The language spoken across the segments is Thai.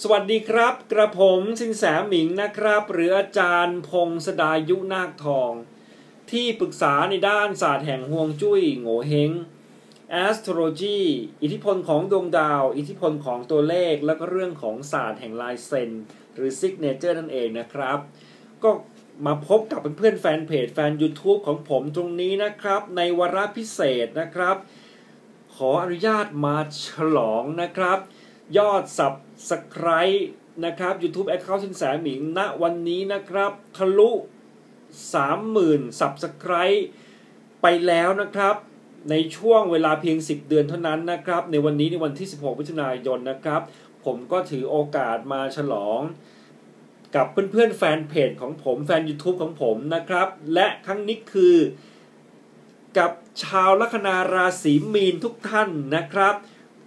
สวัสดีครับ กระผมสินแสหมิงนะครับ หรืออาจารย์พงศดายุนาคทอง ที่ปรึกษาในด้านศาสตร์แห่งห่วงจุ้ยโงเฮง astrology อิทธิพลของดวงดาว อิทธิพลของตัวเลข แล้วก็เรื่องของศาสตร์แห่งลายเซ็น หรือ signature นั่นเองนะครับ ก็มาพบกับเพื่อนๆแฟนเพจแฟน YouTube ของผมตรงนี้นะครับ ในวาระพิเศษนะครับ ขออนุญาตมาฉลองนะครับ ยอดสับ สไครนะครับ YouTube Account สินแสหมิงณวันนี้นะครับทะลุ 30,000สับสไครไปแล้วนะครับ ในช่วงเวลาเพียง 10 เดือนเท่านั้นนะครับ ในวันนี้ในวันที่ 16มิถุนายนนะครับ ผมก็ถือโอกาสมาฉลองกับเพื่อนๆแฟนเพจของผมแฟน YouTube ของผมนะครับ และครั้งนี้คือกับชาวลัคนาราศีมีนทุกท่านนะครับ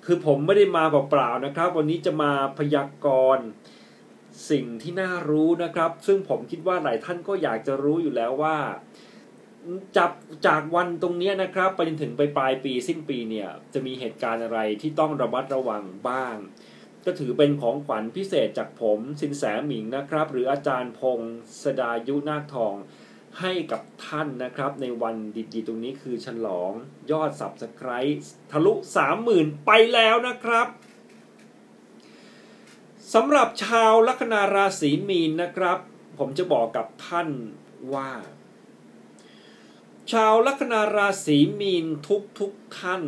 คือผมไม่ได้มาเปล่าๆนะครับ วันนี้จะมาพยากรณ์สิ่งที่น่ารู้นะครับ ซึ่งผมคิดว่าหลายท่านก็อยากจะรู้อยู่แล้วว่าจากจากวันตรงนี้นะครับ ไปจนถึงไปปลายปีสิ้นปีเนี่ย จะมีเหตุการณ์อะไรที่ต้องระมัดระวังบ้าง ก็ถือเป็นของขวัญพิเศษจากผมสินแสหมิงนะครับ หรืออาจารย์พงศดายุนาคทอง ให้กับท่านนะครับ ในวันดีๆตรงนี้คือฉลองยอดสับสไครทะลุ 30,000 ไปแล้วนะครับสำหรับชาวลัคนาราศีมีนนะครับ ผมจะบอกกับท่านว่า ชาวลัคนาราศีมีนทุกทุกท่าน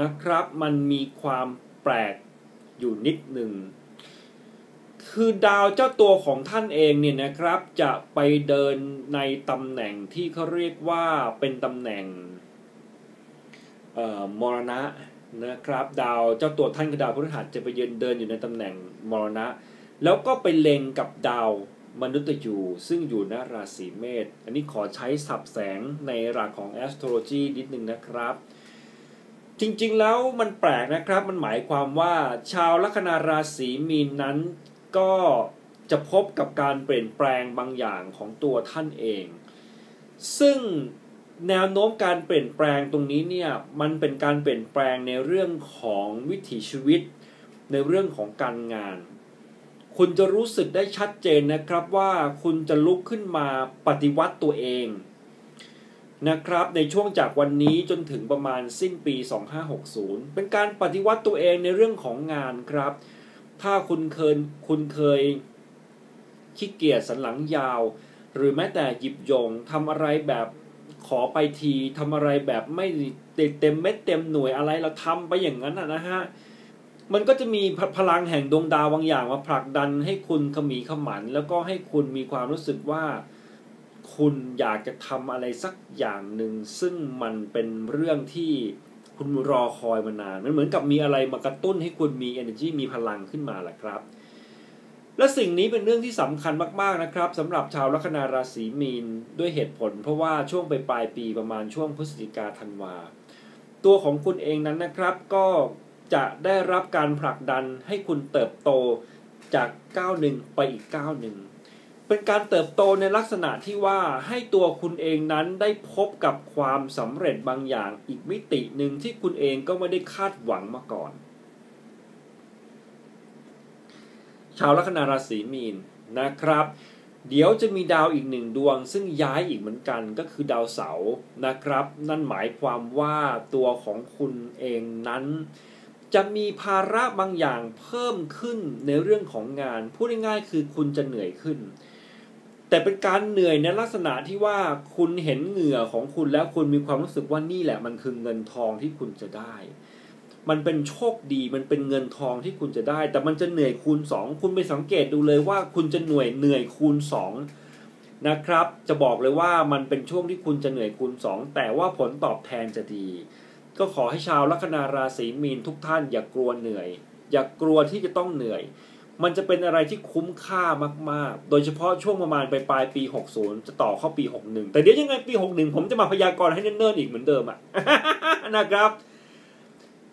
นะครับ มันมีความแปลกอยู่นิดหนึ่ง คือดาวเจ้าตัวของท่านเองเนี่ยนะครับ จะไปเดินในตำแหน่งที่เขาเรียกว่าเป็นตำแหน่งมรณะนะครับ ดาวเจ้าตัวท่านคือดาวพฤหัสจะไปยืนเดินอยู่ในตำแหน่งมรณะ แล้วก็ไปเล็งกับดาวมนุษย์ยูซึ่งอยู่ณราศีเมษอันนี้ขอใช้สับแสงในหลักของ astrology นิดนึงนะครับ จริงๆแล้วมันแปลกนะครับมันหมายความว่าชาวลัคนาราศีมีนนั้น ก็จะพบกับการเปลี่ยนแปลงบางอย่างของตัวท่านเอง ซึ่งแนวโน้มการเปลี่ยนแปลงตรงนี้เนี่ยมันเป็นการเปลี่ยนแปลงในเรื่องของวิถีชีวิต ในเรื่องของการงาน คุณจะรู้สึกได้ชัดเจนนะครับว่าคุณจะลุกขึ้นมาปฏิวัติตัวเองนะครับในช่วงจากวันนี้จนถึงประมาณสิ้นปี 2560 เป็นการปฏิวัติตัวเองในเรื่องของงานครับ ถ้าคุณเคยคุณเคยขี้เกียจสันหลังยาว หรือแม้แต่หยิบยงทำอะไรแบบขอไปทีทำอะไรแบบไม่เต็มเม็ดเต็มหน่วยอะไรเราทำไปอย่างนั้นนะฮะมันก็จะมีพลังแห่งดวงดาวบางอย่างมาผลักดันให้คุณขมีขมัน แล้วก็ให้คุณมีความรู้สึกว่า คุณอยากจะทำอะไรสักอย่างหนึ่งซึ่งมันเป็นเรื่องที่ คุณรอคอยมานาน มันเหมือนกับมีอะไรมากระตุ้นให้คุณมี energy มีพลังขึ้นมาแหละครับ และสิ่งนี้เป็นเรื่องที่สำคัญมากๆนะครับสำหรับชาวลัคนาราศีมีนด้วยเหตุผล เพราะว่าช่วงไปปลายปีประมาณช่วงพฤศจิกาธันวา ตัวของคุณเองนั้นนะครับ ก็จะได้รับการผลักดันให้คุณเติบโตจากก้าวหนึ่งไปอีกก้าวหนึ่ง เป็นการเติบโตในลักษณะที่ว่าให้ตัวคุณเองนั้นได้พบกับความสำเร็จบางอย่างอีกมิติหนึ่งที่คุณเองก็ไม่ได้คาดหวังมาก่อน ชาวลัคนาราศีมีนนะครับ เดี๋ยวจะมีดาวอีกหนึ่งดวง ซึ่งย้ายอีกเหมือนกันก็คือดาวเสาร์นะครับ นั่นหมายความว่าตัวของคุณเองนั้นจะมีภาระบางอย่างเพิ่มขึ้นในเรื่องของงาน พูดง่ายๆคือคุณจะเหนื่อยขึ้น แต่เป็นการเหนื่อยในลักษณะที่ว่าคุณเห็นเหงื่อของคุณแล้วคุณมีความรู้สึกว่านี่แหละมันคือเงินทองที่คุณจะได้ มันเป็นโชคดีมันเป็นเงินทองที่คุณจะได้ แต่มันจะเหนื่อยคูณ 2 คุณไปสังเกตดูเลยว่าคุณจะเหนื่อยเหนื่อยคูณ 2 นะครับ จะบอกเลยว่ามันเป็นช่วงที่คุณจะเหนื่อยคูณ 2 แต่ว่าผลตอบแทนจะดี ก็ขอให้ชาวลัคนาราศีมีนทุกท่านอย่ากลัวเหนื่อย อย่ากลัวที่จะต้องเหนื่อย มันจะเป็นอะไรที่คุ้มค่ามาก ๆ โดยเฉพาะช่วงประมาณปลายปี 60 จะต่อเข้าปี 61 แต่เดี๋ยวยังไงปี 61 ผมจะมาพยากรณ์ให้เนิ่นๆอีกเหมือนเดิมอะนะครับ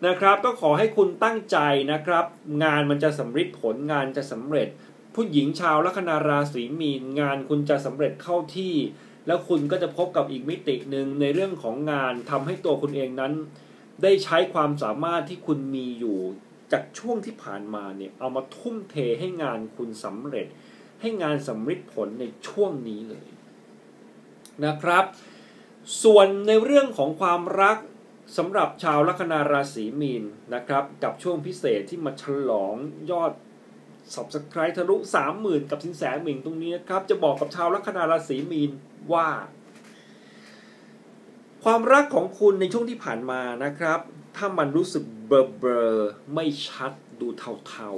นะครับ ก็ขอให้คุณตั้งใจนะครับ งานมันจะสำเร็จผลงานจะสำเร็จ ผู้หญิงชาวลัคนาราศีมีนงานคุณจะสำเร็จเข้าที่ แล้วคุณก็จะพบกับอีกมิติหนึ่งในเรื่องของงานทำให้ตัวคุณเองนั้น ได้ใช้ความสามารถที่คุณมีอยู่ จากช่วงที่ผ่านมาเนี่ยเอามาทุ่มเทให้งานคุณสำเร็จ ให้งานสำเร็จผลในช่วงนี้เลยนะครับ ส่วนในเรื่องของความรักสำหรับชาวลัคนาราศีมีนนะครับ กับช่วงพิเศษที่มาฉลองยอด subscribe ทะลุ 30,000 กับสินแสหมิงตรงนี้นะครับ จะบอกกับชาวลัคนาราศีมีนว่า ความรักของคุณในช่วงที่ผ่านมานะครับ ถ้ามันรู้สึก เบลอเบลอไม่ชัดดูเทา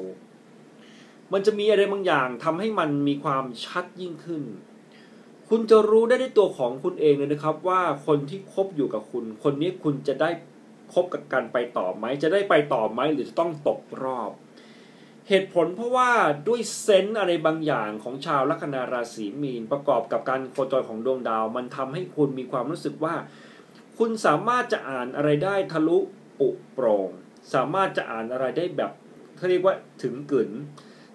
ๆ มันจะมีอะไรบางอย่างทำให้มันมีความชัดยิ่งขึ้น คุณจะรู้ได้ด้วยตัวของคุณเองเลยนะครับ ว่าคนที่คบอยู่กับคุณ คนนี้คุณจะได้คบกับกันไปต่อไหม จะได้ไปต่อไหมหรือจะต้องตกรอบ เหตุผลเพราะว่าด้วยเซนส์อะไรบางอย่างของชาวลัคนาราศีมีนประกอบกับการโคจรของดวงดาว มันทำให้คุณมีความรู้สึกว่า คุณสามารถจะอ่านอะไรได้ทะลุ ปุโปร่งสามารถจะอ่านอะไรได้แบบเขาเรียกว่าถึงกึน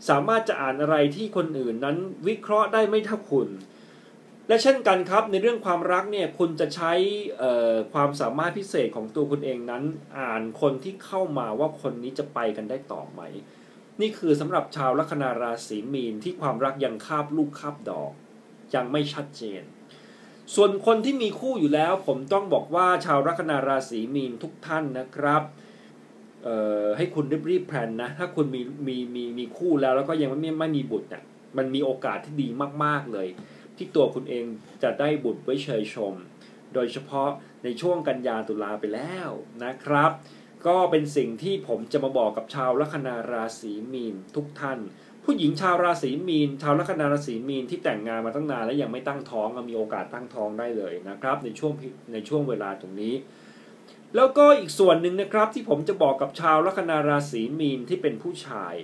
สามารถจะอ่านอะไรที่คนอื่นนั้นวิเคราะห์ได้ไม่เท่าคุณ และเช่นกันครับในเรื่องความรักเนี่ยคุณจะใช้ความสามารถพิเศษของตัวคุณเองนั้น อ่านคนที่เข้ามาว่าคนนี้จะไปกันได้ต่อไหม นี่คือสำหรับชาวลัคนาราศีมีนที่ความรักยังคาบลูกคาบดอก ยังไม่ชัดเจน ส่วนคนที่มีคู่อยู่แล้ว ผมต้องบอกว่าชาวลัคนาราศีมีนทุกท่านนะครับให้คุณรีบรีบแพลนนะ ถ้าคุณมีมีมีมีคู่แล้วแล้วก็ยังไม่ไม่มีบุตรเนี่ยมันมีโอกาสที่ดีมาก ๆเลย ที่ตัวคุณเองจะได้บุตรไว้เชยชม โดยเฉพาะในช่วงกันยาตุลาไปแล้วนะครับ ก็เป็นสิ่งที่ผมจะมาบอกกับชาวลัคนาราศีมีนทุกท่าน ผู้หญิงชาวราศีมีน ชาวลัคนาราศีมีนที่แต่งงานมาตั้งนานและยังไม่ตั้งท้องมีโอกาสตั้งท้องได้เลยนะครับ ในช่วงในช่วงเวลาตรงนี้ แล้วก็อีกส่วนหนึ่งนะครับที่ผมจะบอกกับชาวลัคนาราศีมีนที่เป็นผู้ชาย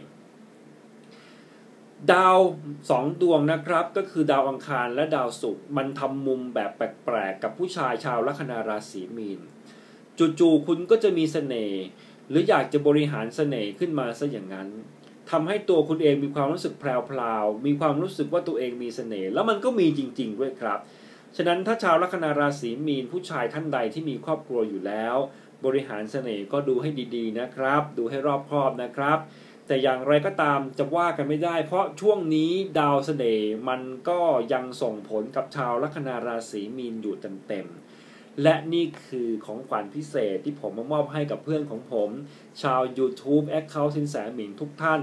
ดาวสองดวงนะครับ ก็คือดาวอังคารและดาวศุกร์มันทำมุมแบบแปลกๆกับผู้ชายชาวลัคนาราศีมีนจู่ๆคุณก็จะมีเสน่ห์หรืออยากจะบริหารเสน่ห์ขึ้นมาซะอย่างนั้น ทำให้ตัวคุณเองมีความรู้สึกแพรวๆมีความรู้สึกว่าตัวเองมีเสน่ห์แล้วมันก็มีจริง ๆ ด้วยครับ ฉะนั้นถ้าชาวลัคนาราศีมีนผู้ชายท่านใดที่มีครอบครัวอยู่แล้ว บริหารเสน่ห์ก็ดูให้ดีๆนะครับ ดูให้รอบคอบนะครับ แต่อย่างไรก็ตามจะว่ากันไม่ได้ เพราะช่วงนี้ดาวเสน่ห์มันก็ยังส่งผลกับชาวลัคนาราศีมีนอยู่เต็มๆ และนี่คือของขวัญพิเศษที่ผมมามอบให้กับเพื่อนของผม ชาว YouTube Account สินแสหมิงทุกท่าน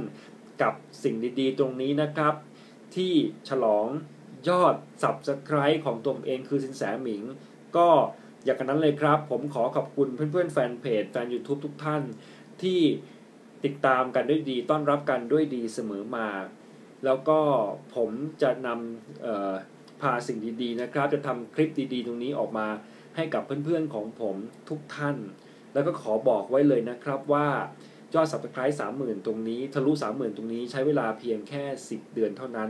กับสิ่งดีๆ ตรงนี้นะครับ ที่ฉลองยอด Subscribe ของตัวเองคือสินแสหมิง ก็อย่างนั้นเลยครับ ผมขอขอบคุณเพื่อนๆ แฟนเพจแฟน YouTube ทุกท่าน ที่ติดตามกันด้วยดีต้อนรับกันด้วยดีเสมอมา แล้วก็ผมจะนำพาสิ่งดีๆนะครับ จะทำคลิปดีๆ ตรงนี้ออกมา ให้กับเพื่อนๆของผมทุกท่าน แล้วก็ขอบอกไว้เลยนะครับว่ายอด Subscribe 30,000 ตรงนี้ ทะลุ 30,000 ตรงนี้ใช้เวลาเพียงแค่ 10 เดือนเท่านั้น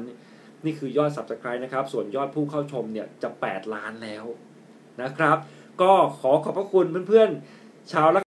นี่คือยอด Subscribe นะครับ ส่วนยอดผู้เข้าชมเนี่ยจะ 8 ล้านแล้วนะครับ ก็ขอขอบพระคุณเพื่อนๆ ชาว